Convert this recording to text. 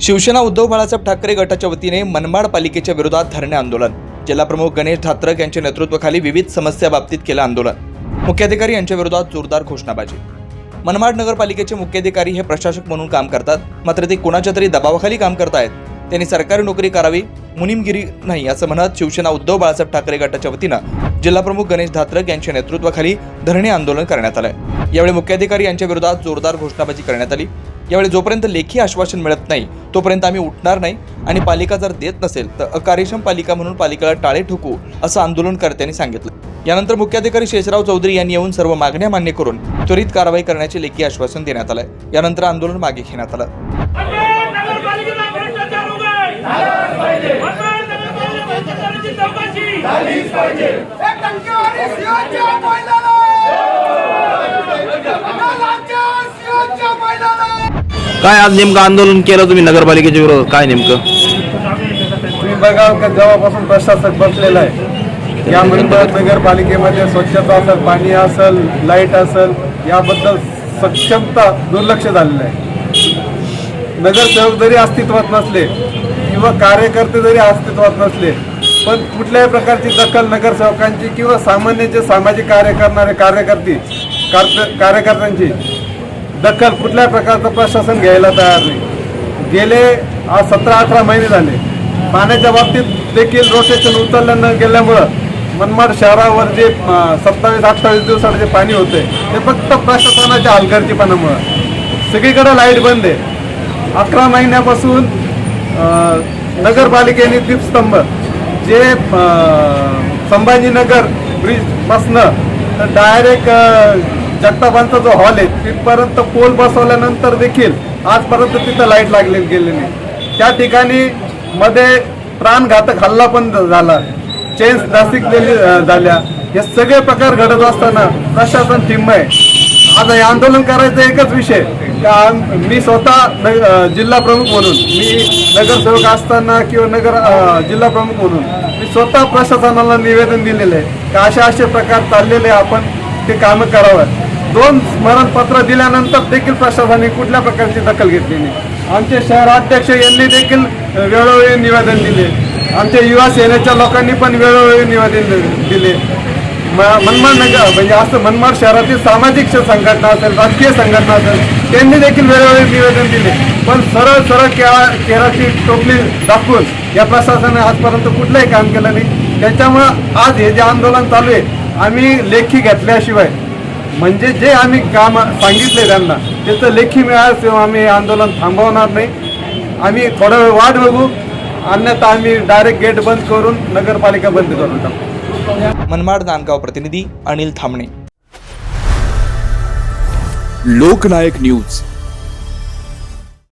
शिवसेना उद्धव बाळासाहेब ठाकरे गटाच्या वतीने मनमाड पालिकेच्या विरोधात धरणे आंदोलन. जिल्हाप्रमुख गणेश धात्रक यांच्या नेतृत्वाखाली विविध समस्या बाबतीत केलं आंदोलन. मुख्याधिकारी यांच्या विरोधात जोरदार घोषणाबाजी. मनमाड नगरपालिकेचे मुख्याधिकारी हे प्रशासक म्हणून काम करतात मात्र ते कोणाच्या तरी दबावाखाली काम करतायत. त्यांनी सरकारी नोकरी करावी मुनिमगिरी नाही असं म्हणत शिवसेना उद्धव बाळासाहेब ठाकरे गटाच्या वतीनं जिल्हाप्रमुख गणेश धात्रक यांच्या नेतृत्वाखाली धरणे आंदोलन करण्यात आलंय. यावेळी मुख्याधिकारी यांच्या विरोधात जोरदार घोषणाबाजी करण्यात आली. यावेळी जोपर्यंत लेखी आश्वासन मिळत नाही तोपर्यंत आम्ही उठणार नाही आणि पालिका जर देत नसेल तर अकार्यक्षम पालिका म्हणून पालिकेला टाळे ठोकू असं आंदोलनकर्त्यांनी सांगितलं. यानंतर मुख्याधिकारी शेषराव चौधरी यांनी येऊन सर्व मागण्या मान्य करून त्वरित कारवाई करण्याचे लेखी आश्वासन देण्यात आलंय. यानंतर आंदोलन मागे घेण्यात आलं. भ्रष्टाचार काय आज नेमकं आंदोलन केलं तुम्ही नगरपालिकेच्या विरोधात? काय नेमकं? तुम्ही बघा का जेव्हापासून प्रशासक बसलेला आहे. या मंडळ नगरपालिकेमध्ये स्वच्छता असेल पाणी असेल लाइट असेल याबद्दल सक्षमता दुर्लक्ष झालेलं आहे. नगरसेवक जरी अस्तित्वात नसले किंवा कार्यकर्ते जरी अस्तित्वात नसले पण कुठल्याही प्रकारची दखल नगरसेवकांची किंवा सामान्य जे सामाजिक कार्य करणारे कार्यकर्ते कार्य- कार्यकर्त्यांची दखल कुठल्याही प्रकारचं प्रशासन घ्यायला तयार नाही. गेले आज सतरा अठरा महिने झाले. पाण्याच्या बाबतीत देखील रोटेशन उचलल्या न गेल्यामुळं मनमाड शहरावर जे सत्तावीस अठ्ठावीस दिवसात जे पाणी होते ते फक्त प्रशासनाच्या हलगर्जीपणामुळं. सगळीकडे लाइट बंद आहे. अकरा महिन्यापासून नगरपालिकेने दीपस्तंभ जे संभाजीनगर ब्रिजपासनं तर डायरेक्ट जगतापांचा जो हॉल आहे तिथपर्यंत पोल बसवल्यानंतर देखील आजपर्यंत तिथं लाइट लागले गेलेली नाही. त्या ठिकाणी मध्ये प्राणघातक हल्ला पण झाला. चेन्स नाशिकलेली झाल्या. हे सगळे प्रकार घडत असताना प्रशासन टिंब आहे. आज हे आंदोलन करायचं एकच विषय. का मी स्वतः जिल्हा प्रमुख म्हणून मी नगरसेवक असताना किंवा नगर जिल्हा प्रमुख म्हणून मी स्वतः प्रशासनाला निवेदन दिलेलं आहे. का असे असे प्रकार चाललेले आहे, आपण ते कामं करावं. दोन स्मरणपत्र दिल्यानंतर देखील प्रशासनाने कुठल्या प्रकारची दखल घेतली नाही. आमचे शहराध्यक्ष यांनी देखील वेळोवेळी निवेदन दिले. आमच्या युवा सेनेच्या लोकांनी पण वेळोवेळी निवेदन दि- दिले. म- मनमाड नगर म्हणजे असं मनमाड शहरातील सामाजिक संघटना असेल राजकीय संघटना असेल त्यांनी देखील वेळोवेळी निवेदन दिले. पण सरळ सरळ केळा केराची टोपली दाखवून या प्रशासनाने आजपर्यंत कुठलंही काम केलं नाही. त्याच्यामुळं आज हे जे आंदोलन चालू आहे आम्ही लेखी घेतल्याशिवाय म्हणजे जे आम्ही काम सांगितले त्यांना त्याचं लेखी मिळाल्याशिवाय आम्ही आंदोलन थांबवणार नाही. आम्ही थोडा वेळ वाट बघू. अन्यथा आम्ही डायरेक्ट गेट बंद करून नगरपालिका बंद करून टाकू. मनमाड नांदगाव प्रतिनिधी अनिल थामणे लोकनायक न्यूज.